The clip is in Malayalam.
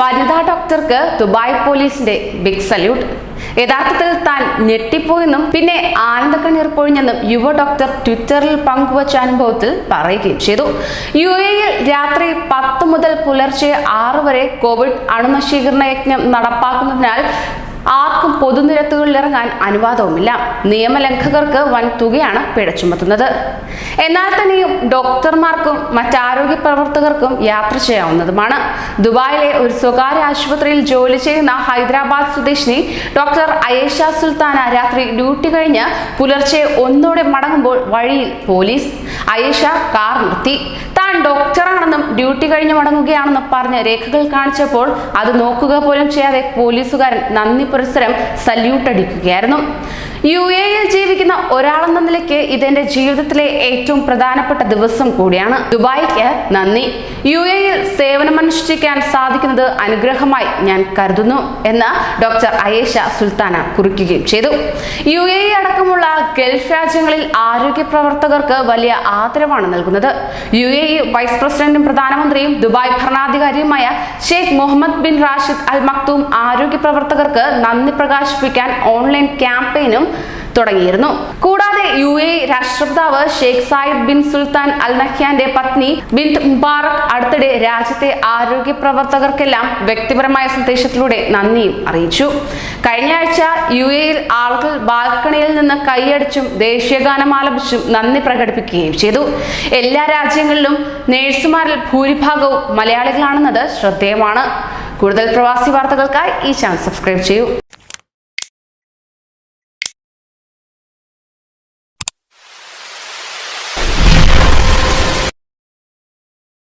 വനിതാ ഡോക്ടർക്ക് ദുബായ് പോലീസിന്റെ ബിഗ് സല്യൂട്ട് യഥാർത്ഥത്തിൽ താൻ ഞെട്ടിപ്പോയെന്നും പിന്നെ ആനന്ദക്കണ്ണീർ പൊഴിഞ്ഞെന്നും യുവ ഡോക്ടർ ട്വിറ്ററിൽ പങ്കുവച്ച അനുഭവത്തിൽ പറയുകയും ചെയ്തു. യു എയിൽ രാത്രി പത്ത് മുതൽ പുലർച്ചെ ആറ് വരെ കോവിഡ് അണുനശീകരണ യജ്ഞം നടപ്പാക്കുന്നതിനാൽ ആർക്കും പൊതുനിരത്തുകളിൽ ഇറങ്ങാൻ അനുവാദവുമില്ല. നിയമലംഘകർക്ക് വൻ തുകയാണ് പിഴ ചുമത്തുന്നത് എന്നാൽ തന്നെയും ഡോക്ടർമാർക്കും മറ്റാരോഗ്യ പ്രവർത്തകർക്കും യാത്ര ചെയ്യാവുന്നതുമാണ്. ദുബായിലെ ഒരു സ്വകാര്യ ആശുപത്രിയിൽ ജോലി ചെയ്യുന്ന ഹൈദരാബാദ് സ്വദേശിനി ഡോക്ടർ അയേഷ സുൽത്താന രാത്രി ഡ്യൂട്ടി കഴിഞ്ഞ് പുലർച്ചെ ഒന്നോടെ മടങ്ങുമ്പോൾ വഴിയിൽ പോലീസ് അയേഷ കാർ നിർത്തി. താൻ ഡോക്ടറാണെന്നും ഡ്യൂട്ടി കഴിഞ്ഞ് മടങ്ങുകയാണെന്നും പറഞ്ഞ് രേഖകൾ കാണിച്ചപ്പോൾ അത് നോക്കുക പോലും ചെയ്യാതെ പോലീസുകാരൻ നന്ദി പുരസ്സരം സല്യൂട്ട് അടിക്കുകയായിരുന്നു. യു എയിൽ ജീവിക്കുന്ന ഒരാളെന്ന നിലയ്ക്ക് ഇതെന്റെ ജീവിതത്തിലെ ഏറ്റവും പ്രധാനപ്പെട്ട ദിവസം കൂടിയാണ്. ദുബായിക്ക് നന്ദി. യു എയിൽ സേവനമനുഷ്ഠിക്കാൻ സാധിക്കുന്നത് അനുഗ്രഹമായി ഞാൻ കരുതുന്നു എന്ന് ഡോക്ടർ അയേഷ സുൽത്താന കുറിക്കുകയും ചെയ്തു. യു എ അടക്കമുള്ള ഗൾഫ് രാജ്യങ്ങളിൽ ആരോഗ്യ പ്രവർത്തകർക്ക് വലിയ ആദരവാണ് നൽകുന്നത്. യു എ വൈസ് പ്രസിഡന്റും പ്രധാനമന്ത്രിയും Dubai ഭരണാധികാരിയുമായ Sheikh Mohammed bin Rashid Al Maktoum ആരോഗ്യ പ്രവർത്തകർക്ക് നന്ദി പ്രകാശിപ്പിക്കാൻ ഓൺലൈൻ ക്യാമ്പയിനും തുടങ്ങിയിരുന്നു. കൂടാതെ യു എ രാഷ്ട്രപിതാവ് Sheikh Zayed bin Sultan Al നഹ്യാന്റെ പത്നി ബിൻ മുബാറക് അടുത്തിടെ രാജ്യത്തെ ആരോഗ്യ പ്രവർത്തകർക്കെല്ലാം വ്യക്തിപരമായ സന്ദേശത്തിലൂടെ നന്ദിയും അറിയിച്ചു. കഴിഞ്ഞ ആഴ്ച യു എയിൽ ആളുകൾ ബാൽക്കണിയിൽ നിന്ന് കൈയടിച്ചും ദേശീയഗാനം ആലപിച്ചും നന്ദി പ്രകടിപ്പിക്കുകയും ചെയ്തു. എല്ലാ രാജ്യങ്ങളിലും നേഴ്സുമാരിൽ ഭൂരിഭാഗവും മലയാളികളാണെന്നത് ശ്രദ്ധേയമാണ്. കൂടുതൽ പ്രവാസി വാർത്തകൾക്കായി ഈ ചാനൽ സബ്സ്ക്രൈബ് ചെയ്യൂ.